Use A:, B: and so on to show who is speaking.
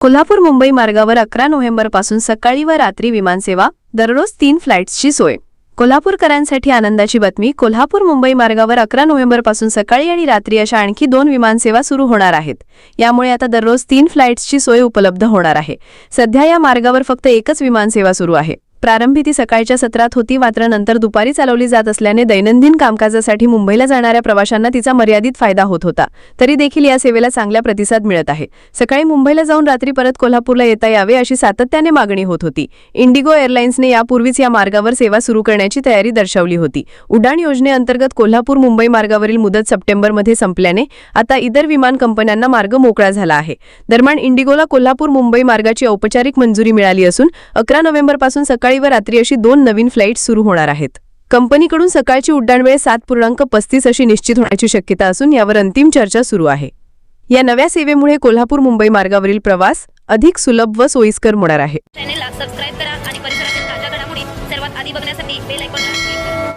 A: कोल्हापूर मुंबई मार्गावर अकरा नोव्हेंबरपासून सकाळी व रात्री विमानसेवा दररोज तीन फ्लाईट्सची सोय. कोल्हापूरकरांसाठी आनंदाची बातमी कोल्हापूर मुंबई मार्गावर अकरा नोव्हेंबरपासून सकाळी आणि रात्री अशा आणखी दोन विमानसेवा सुरू होणार आहेत. यामुळे आता दररोज तीन फ्लाईट्सची सोय उपलब्ध होणार आहे. सध्या या मार्गावर फक्त एकच विमानसेवा सुरू आहे. प्रारंभी ती सकाळच्या सत्रात होती. मात्र नंतर दुपारी चालवली जात असल्याने दैनंदिन कामकाजासाठी मुंबईला जाणाऱ्या प्रवाशांना तिचा मर्यादित फायदा होत होता. तरी देखील या सेवेला चांगला प्रतिसाद मिळत आहे. सकाळी मुंबईला जाऊन रात्री परत कोल्हापूरला येता यावे अशी सातत्याने मागणी होत होती. इंडिगो एअरलाइन्सने यापूर्वीच या मार्गावर सेवा सुरू करण्याची तयारी दर्शवली होती. उड्डाण योजनेअंतर्गत कोल्हापूर मुंबई मार्गावरील मुदत सप्टेंबरमध्ये संपल्याने आता इतर विमान कंपन्यांना मार्ग मोकळा झाला आहे. दरम्यान इंडिगोला कोल्हापूर मुंबई मार्गाची औपचारिक मंजुरी मिळाली असून अकरा नोव्हेंबरपासून सकाळी व रात्री अशी दोन नवीन फ्लाईट सुरू होणार आहेत. कंपनीकडून सकाळची उड्डाणवेळ सात पूर्णांक पस्तीस अशी निश्चित होण्याची शक्यता असून यावर अंतिम चर्चा सुरू आहे. या नव्या सेवेमुळे कोल्हापूर मुंबई मार्गावरील प्रवास अधिक सुलभ व सोयीस्कर होणार आहे.